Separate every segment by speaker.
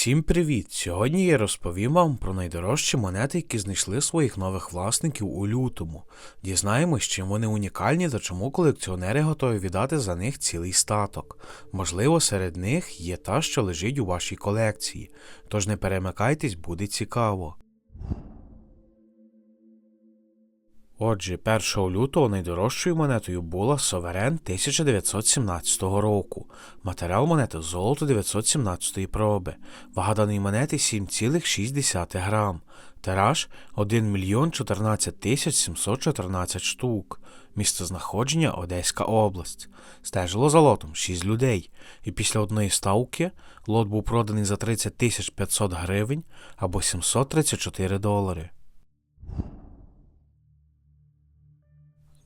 Speaker 1: Всім привіт! Сьогодні я розповім вам про найдорожчі монети, які знайшли своїх нових власників у лютому. Дізнаємось, чим вони унікальні та чому колекціонери готові віддати за них цілий статок. Можливо, серед них є та, що лежить у вашій колекції. Тож не перемикайтесь, буде цікаво. Отже, 1 лютого найдорожчою монетою була Соверен 1917 року. Матеріал монети золото 917 проби. Вага даної монети 7,6 грам. Тираж 1 мільйон 14 тисяч 714 штук. Місце знаходження Одеська область. Стежило за лотом 6 людей. І після одної ставки лот був проданий за 30 тисяч 500 гривень або 734 долари.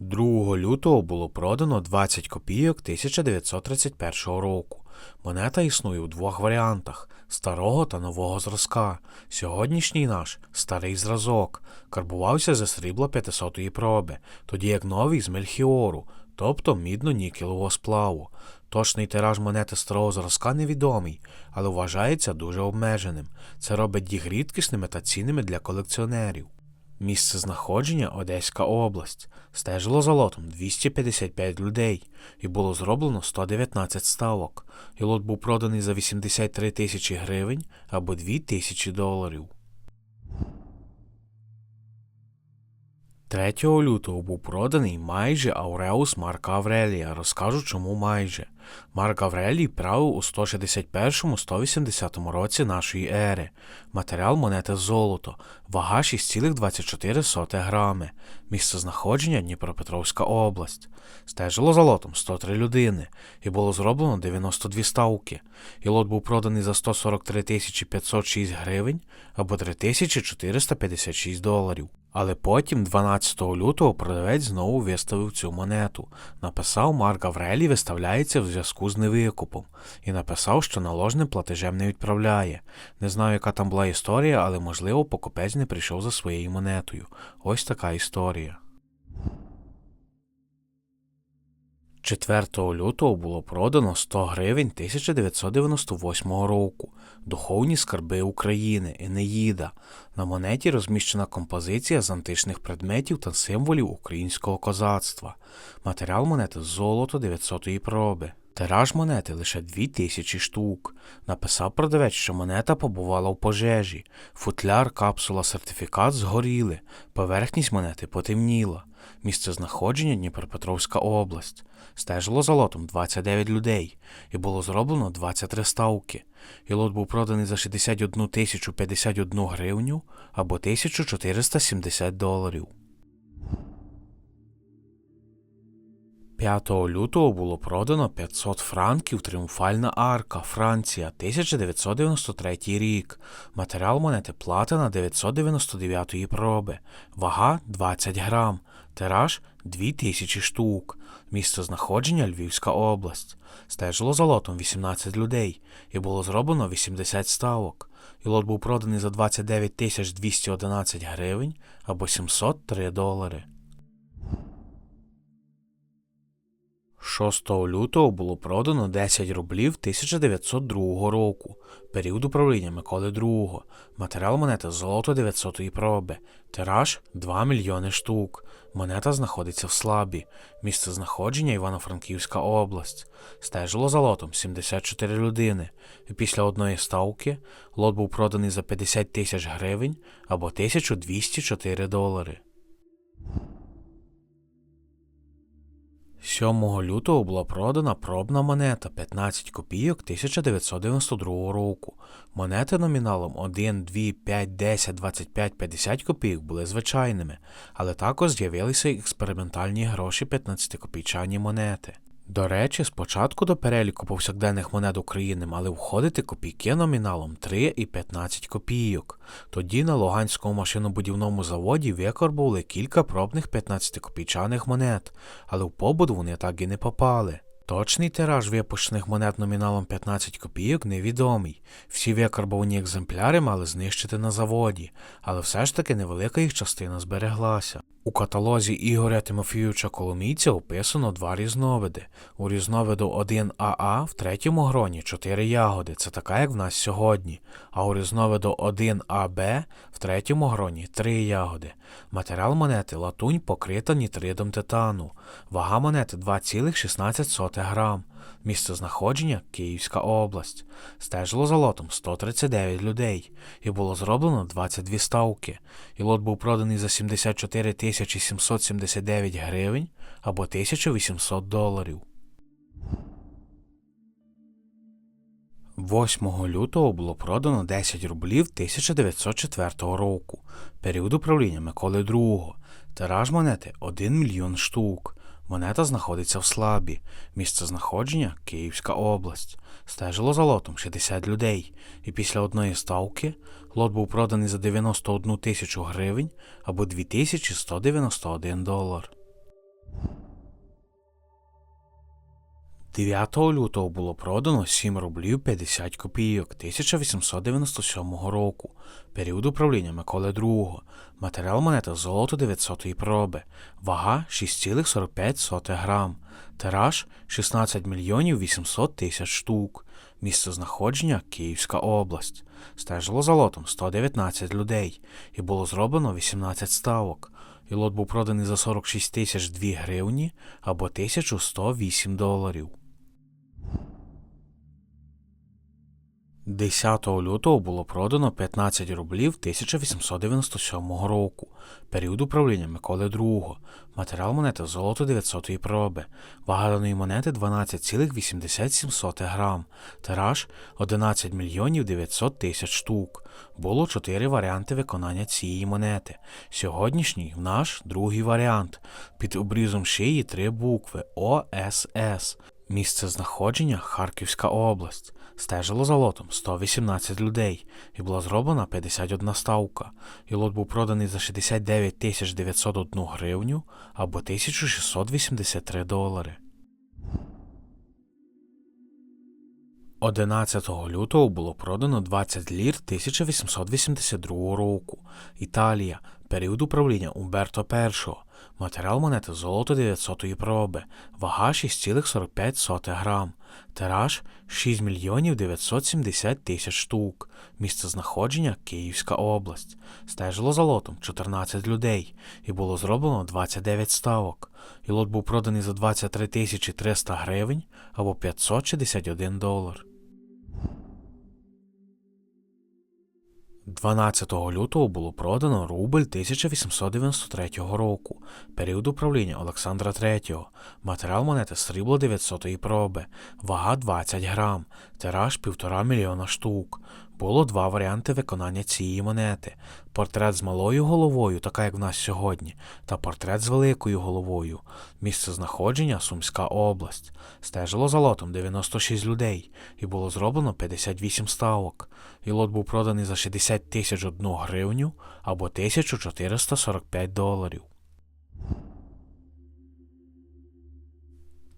Speaker 1: 2 лютого було продано 20 копійок 1931 року. Монета існує у двох варіантах старого та нового зразка. Сьогоднішній наш старий зразок карбувався за срібла 500-ї проби, тоді як новий з мельхіору, тобто мідно-нікелевого сплаву. Точний тираж монети старого зразка невідомий, але вважається дуже обмеженим. Це робить їх рідкісними та цінними для колекціонерів. Місце знаходження Одеська область. Стежило за лотом 255 людей і було зроблено 119 ставок. І лот був проданий за 83 тисячі гривень або 2 тисячі доларів. 3 лютого був проданий майже Ауреус Марка Аврелія. Розкажу, чому майже. Марк Аврелій правив у 161-180 році нашої ери. Матеріал монети золото, вага 6,24 грами. Місце знаходження Дніпропетровська область. Стежило за лотом 103 людини, і було зроблено 92 ставки. І лот був проданий за 143 506 гривень або 3456 доларів. Але потім, 12 лютого, продавець знову виставив цю монету. Написав Марк Аврелій виставляється в зв'язку з невикупом, і написав, що наложним платежем не відправляє. Не знаю, яка там була історія, але можливо покупець не прийшов за своєю монетою. Ось така історія. 4 лютого було продано 100 гривень 1998 року. Духовні скарби України, Енеїда. На монеті розміщена композиція з античних предметів та символів українського козацтва. Матеріал монети золото 900-ї проби. Тираж монети лише 2000 штук. Написав продавець, що монета побувала в пожежі. Футляр, капсула, сертифікат згоріли. Поверхність монети потемніла. Місце знаходження Дніпропетровська область. Стежило за лотом 29 людей, і було зроблено 23 ставки. І лот був проданий за 61 тисячу 51 гривню або 1470 доларів. 5 лютого було продано 500 франків Тріумфальна арка, Франція, 1993 рік. Матеріал монети платина 999 проби. Вага 20 грам. Тираж 2000 штук. Місце знаходження Львівська область. Стежило за лотом 18 людей, і було зроблено 80 ставок. І лот був проданий за 29 тисяч 211 гривень або 703 долари. 6 лютого було продано 10 рублів 1902 року, період управління Миколи II. Матеріал монети золото 900-ї проби, тираж 2 мільйони штук. Монета знаходиться в слабі, місце знаходження Івано-Франківська область. Стежило за лотом 74 людини, і після одної ставки лот був проданий за 50 тисяч гривень або 1204 долари. 7 лютого була продана пробна монета 15 копійок 1992 року. Монети номіналом 1, 2, 5, 10, 25, 50 копійок були звичайними, але також з'явилися експериментальні гроші 15-копійчані монети. До речі, спочатку до переліку повсякденних монет України мали входити копійки номіналом 3 і 15 копійок. Тоді на Луганському машинобудівному заводі викорбували кілька пробних 15-копійчаних монет, але в побут вони так і не попали. Точний тираж випущених монет номіналом 15 копійок невідомий. Всі викарбовані екземпляри мали знищити на заводі, але все ж таки невелика їх частина збереглася. У каталозі Ігоря Тимофійовича Коломійця описано два різновиди. У різновиду 1АА в третьому гроні 4 ягоди, це така, як в нас сьогодні. А у різновиду 1АБ в третьому гроні 3 ягоди. Матеріал монети латунь покрита нітридом титану. Вага монети 2,16 грам. Місце знаходження Київська область. Стежило за лотом 139 людей, і було зроблено 22 ставки. І лот був проданий за 74 тисячі 779 гривень або 1800 доларів. 8 лютого було продано 10 рублів 1904 року, період управління Миколи II. Тираж монети 1 мільйон штук. Монета знаходиться в Слабі, місце знаходження Київська область. Стежило за лотом 60 людей, і після одної ставки лот був проданий за 91 тисячу гривень або 2191 долар. 9 лютого було продано 7 рублів 50 копійок 1897 року, період управління Миколи II, матеріал монета золото 900 проби, вага 6,45 грам, тираж 16 мільйонів 800 тисяч штук, місце знаходження Київська область. Стежило за лотом 119 людей, і було зроблено 18 ставок. І лот був проданий за 46 тисяч 2 гривні або 1108 доларів. 10 лютого було продано 15 рублів 1897 року, період управління Миколи II, матеріал монети золото 900 проби, вага даної монети 12,87 грам, тираж 11 мільйонів 900 тисяч штук. Було 4 варіанти виконання цієї монети. Сьогоднішній наш другий варіант. Під обрізом шиї три букви ОСС. Місце знаходження Харківська область. Стежило за лотом 118 людей, і була зроблена 51 ставка. І лот був проданий за 69 тисяч 901 гривню або 1683 долари. 11 лютого було продано 20 лір 1882 року. Італія. Період управління Умберто І. Матеріал монети золото 900 проби, вага 6,45 грам, тираж 6 мільйонів 970 тисяч штук, місце знаходження Київська область. Стежило за лотом 14 людей, і було зроблено 29 ставок. І лот був проданий за 23 тисячі 300 гривень або 561 долар. 12 лютого було продано рубль 1893 року, період управління Олександра III, матеріал монети срібло 900 проби, вага 20 грам, тираж 1,5 мільйона штук. Було два варіанти виконання цієї монети: портрет з малою головою, така як в нас сьогодні, та портрет з великою головою. Місце знаходження Сумська область. Стежило за лотом 96 людей, і було зроблено 58 ставок. І лот був проданий за 60 тисяч одну гривню або 1445 доларів.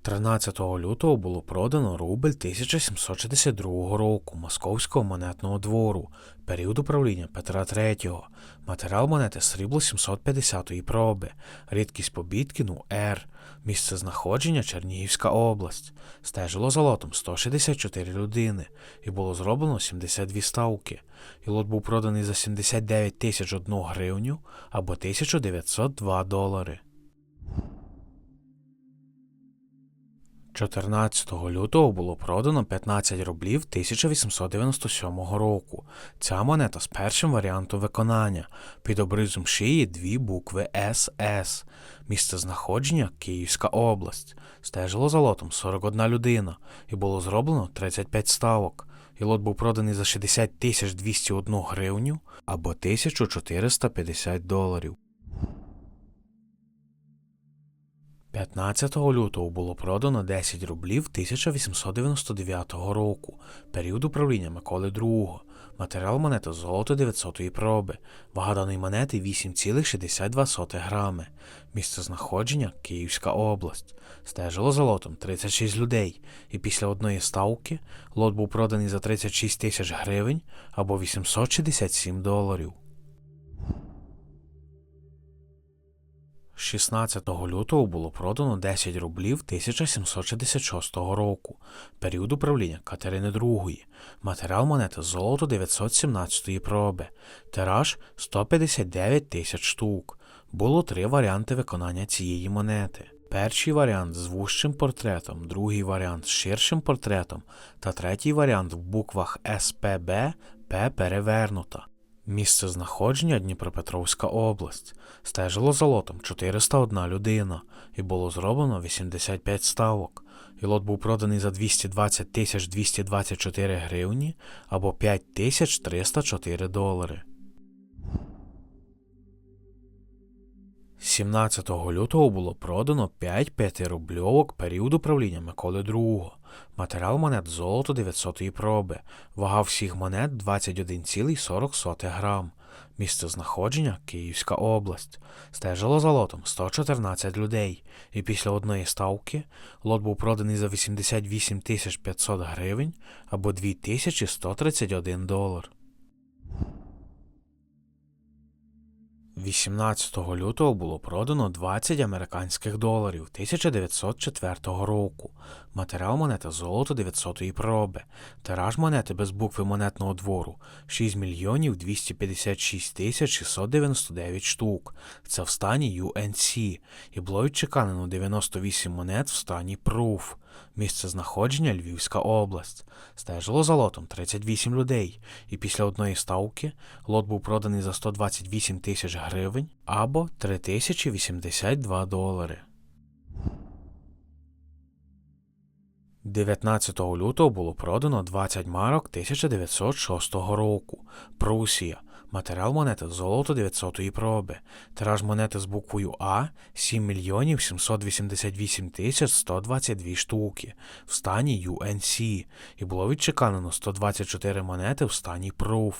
Speaker 1: 13 лютого було продано рубль 1762 року Московського монетного двору, період управління Петра III, матеріал монети срібло 750-ї проби, рідкість побіткіну Р, місце знаходження Чернігівська область. Стежило за лотом 164 людини і було зроблено 72 ставки. І лот був проданий за 79 тисяч одну гривню або 1902 долари. 14 лютого було продано 15 рублів 1897 року. Ця монета з першим варіантом виконання. Під обризом шиї дві букви СС. Місце знаходження Київська область. Стежило за лотом 41 людина і було зроблено 35 ставок. І лот був проданий за 60 201 гривню або 1450 доларів. 15 лютого було продано 10 рублів 1899 року, період управління Миколи II. Матеріал монети золото 900 проби. Вага даної монети 8,62 грами. Місце знаходження Київська область. Стежило за лотом 36 людей. І після одної ставки лот був проданий за 36 тисяч гривень або 867 доларів. 16 лютого було продано 10 рублів 1766 року, період управління Катерини II, матеріал монети золото 917 проби, тираж 159 тисяч штук. Було три варіанти виконання цієї монети. Перший варіант з вужчим портретом, другий варіант з ширшим портретом та третій варіант в буквах СПБ П перевернута. Місце знаходження Дніпропетровська область. Стежило за лотом 401 людина і було зроблено 85 ставок. І лот був проданий за 220 тисяч 224 гривні або 5 тисяч 304 долари. 17 лютого було продано 5 п'ятирубльовок періоду правління Миколи II. Матеріал монет золото 900 проби. Вага всіх монет 21,40 грам. Місце знаходження Київська область. Стежило за лотом 114 людей. І після одної ставки лот був проданий за 88 500 гривень або 2131 долар. 18 лютого було продано 20 американських доларів 1904 року. Матеріал монети золото 900-ї проби. Тираж монети без букви монетного двору 6 мільйонів 256 тисяч 699 штук. Це в стані UNC. І було відчеканено 98 монет в стані Proof. Місце знаходження Львівська область. Стежило за лотом 38 людей, і після одної ставки лот був проданий за 128 тисяч гривень або 3082 долари. 19 лютого було продано 20 марок 1906 року. Прусія. Матеріал монети золото 900-ї проби. Тираж монети з буквою А 7 мільйонів 788 тисяч 122 штуки в стані UNC і було відчеканено 124 монети в стані Proof.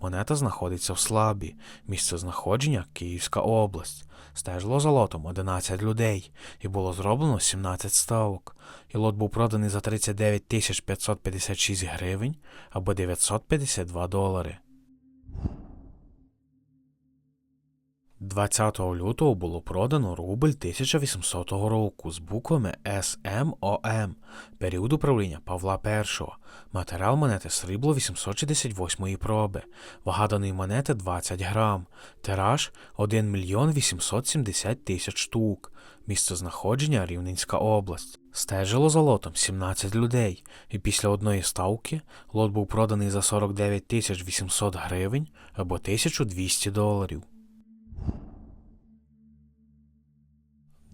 Speaker 1: Монета знаходиться в слабі. Місце знаходження Київська область. Стежило за лотом 11 людей і було зроблено 17 ставок. І лот був проданий за 39 556 гривень або 952 долари. 20 лютого було продано рубль 1800 року з буквами СМОМ, період управління Павла І. Матеріал монети срібло 868 проби, вага даної монети 20 грам, тираж 1 мільйон 870 тисяч штук, місце знаходження Рівненська область. Стежило за лотом 17 людей, і після одної ставки лот був проданий за 49 тисяч 800 гривень або 1200 доларів.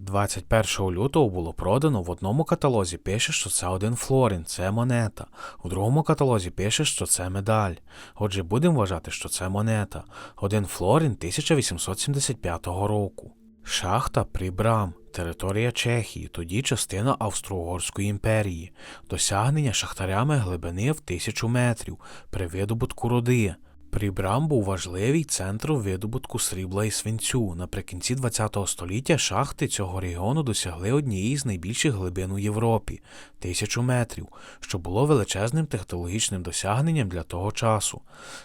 Speaker 1: 21 лютого було продано в одному каталозі пише, що це один флорін, це монета. У другому каталозі пише, що це медаль. Отже, будемо вважати, що це монета. Один флорін 1875 року. Шахта Прибрам, територія Чехії, тоді частина Австро-Угорської імперії, досягнення шахтарями глибини в тисячу метрів при видобутку руди. Прибрам був важливий центр видобутку срібла і свинцю. Наприкінці ХХ століття шахти цього регіону досягли однієї з найбільших глибин у Європі тисячу метрів, що було величезним технологічним досягненням для того часу.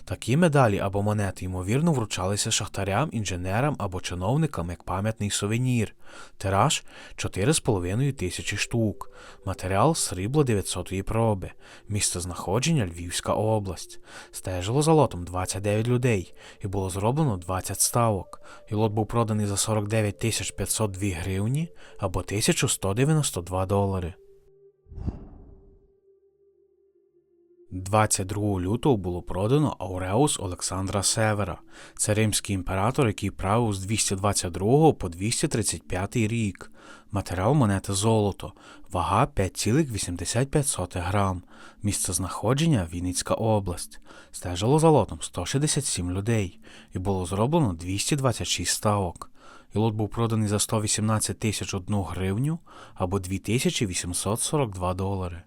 Speaker 1: Такі медалі або монети, ймовірно, вручалися шахтарям, інженерам або чиновникам як пам'ятний сувенір. Тираж 4,5 тисячі штук. Матеріал срібло 900-ї проби. Місце знаходження Львівська область. Стежило за лотом 29 людей і було зроблено 20 ставок. І лот був проданий за 49 502 гривні або 1192 долари. 22 лютого було продано Ауреус Олександра Севера. Це римський імператор, який правив з 222 по 235 рік. Матеріал монети золото, вага 5,85 грам. Місце знаходження Вінницька область. Стежило за лотом 167 людей і було зроблено 226 ставок. і лот був проданий за 118 тисяч 1 гривню або 2842 долари.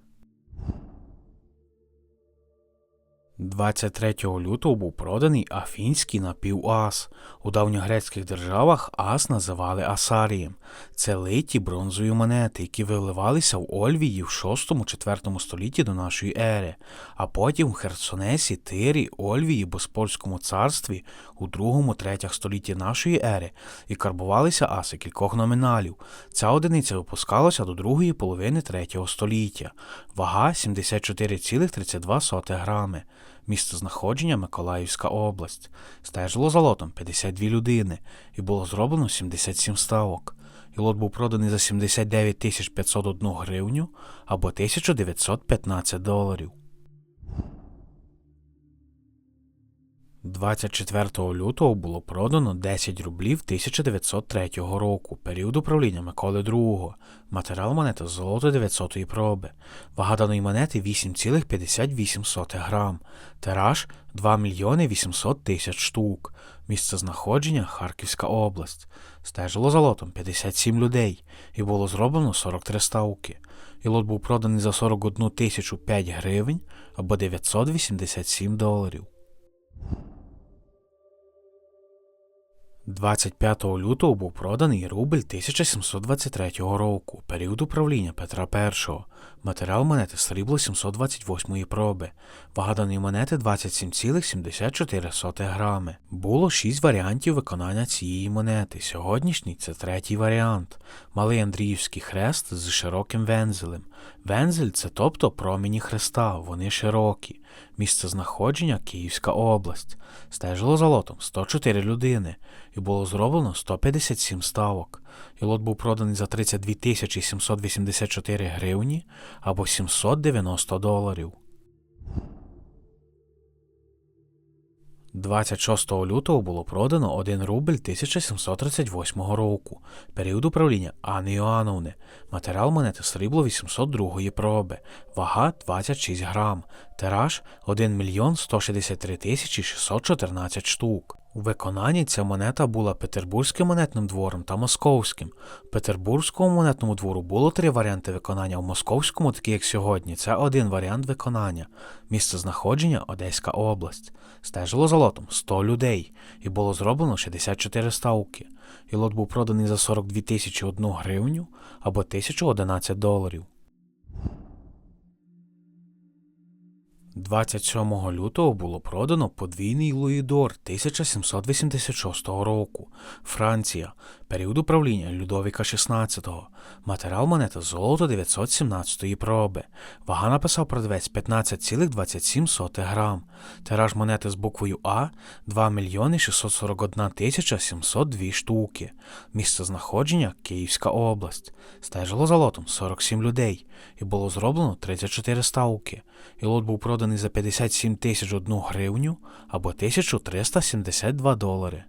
Speaker 1: 23 лютого був проданий афінський напівас. У давньогрецьких державах ас називали асарієм. Це литі бронзові монети, які виливалися в Ольвії в 6-4 столітті до нашої ери, а потім в Херсонесі, Тирі, Ольвії, Боспольському царстві у 2-3 столітті нашої ери і карбувалися аси кількох номіналів. Ця одиниця випускалася до другої половини 3 століття. Вага 74,32 грами. Місце знаходження Миколаївська область. Стежило за лотом 52 людини і було зроблено 77 ставок. І лот був проданий за 79 тисяч 501 гривню або 1915 доларів. 24 лютого було продано 10 рублів 1903 року, період управління Миколи II. Матеріал монети золото 900-ї проби. Вага даної монети 8,58 грам. Тираж 2 мільйони 800 тисяч штук. Місце знаходження Харківська область. Стежило за лотом 57 людей і було зроблено 43 ставки. І лот був проданий за 41 тисячу 5 гривень або 987 доларів. 25 лютого був проданий рубль 1723 року, період управління Петра І. Матеріал монети срібло 728 проби. Вага даної монети 27,74 грами. Було 6 варіантів виконання цієї монети. Сьогоднішній це третій варіант. Малий Андріївський хрест з широким вензелем. Вензель це тобто промені хреста, вони широкі. Місце знаходження Київська область. Стежило за лотом 104 людини і було зроблено 157 ставок. І лот був проданий за 32 тисячі 784 гривні або 790 доларів. 26 лютого було продано 1 рубль 1738 року, період управління Анни Іоанновни, матеріал монети срібло 802 проби, вага 26 грам, тираж 1 мільйон 163 тисячі 614 штук. У виконанні ця монета була Петербурзьким монетним двором та Московським. Петербурзькому монетному двору було три варіанти виконання, в Московському, такі як сьогодні, це один варіант виконання. Місце знаходження Одеська область. Стежило за лотом 100 людей і було зроблено 64 ставки. І лот був проданий за 42 тисячі 1 гривню або 1011 доларів. 27 лютого було продано подвійний Луїдор 1786 року. Франція. Період управління Людовіка XVI. Матеріал монети золото 917 проби. Вага написав продавець 15,27 грам. Тираж монети з буквою А 2 мільйони 641 тисяча 702 штуки. Місце знаходження Київська область. Стежило за лотом 47 людей і було зроблено 34 ставки. І лот був проданий за 57 тисяч 1 гривню або 1372 долари.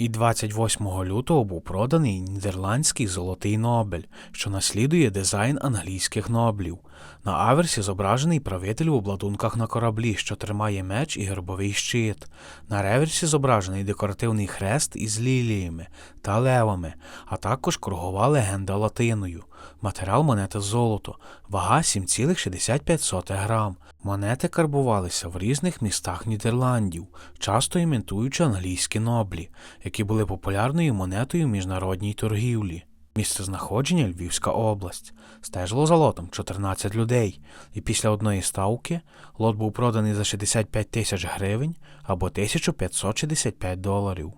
Speaker 1: І 28 лютого був проданий нідерландський золотий Нобель, що наслідує дизайн англійських Ноблів. На аверсі зображений правитель в обладунках на кораблі, що тримає меч і гербовий щит. На реверсі зображений декоративний хрест із ліліями та левами, а також кругова легенда латиною. Матеріал монети золото, вага 7,65 грам. Монети карбувалися в різних містах Нідерландів, часто імітуючи англійські ноблі, які були популярною монетою в міжнародній торгівлі. Місце знаходження Львівська область. Стежило за лотом 14 людей, і після одної ставки лот був проданий за 65 тисяч гривень або 1565 доларів.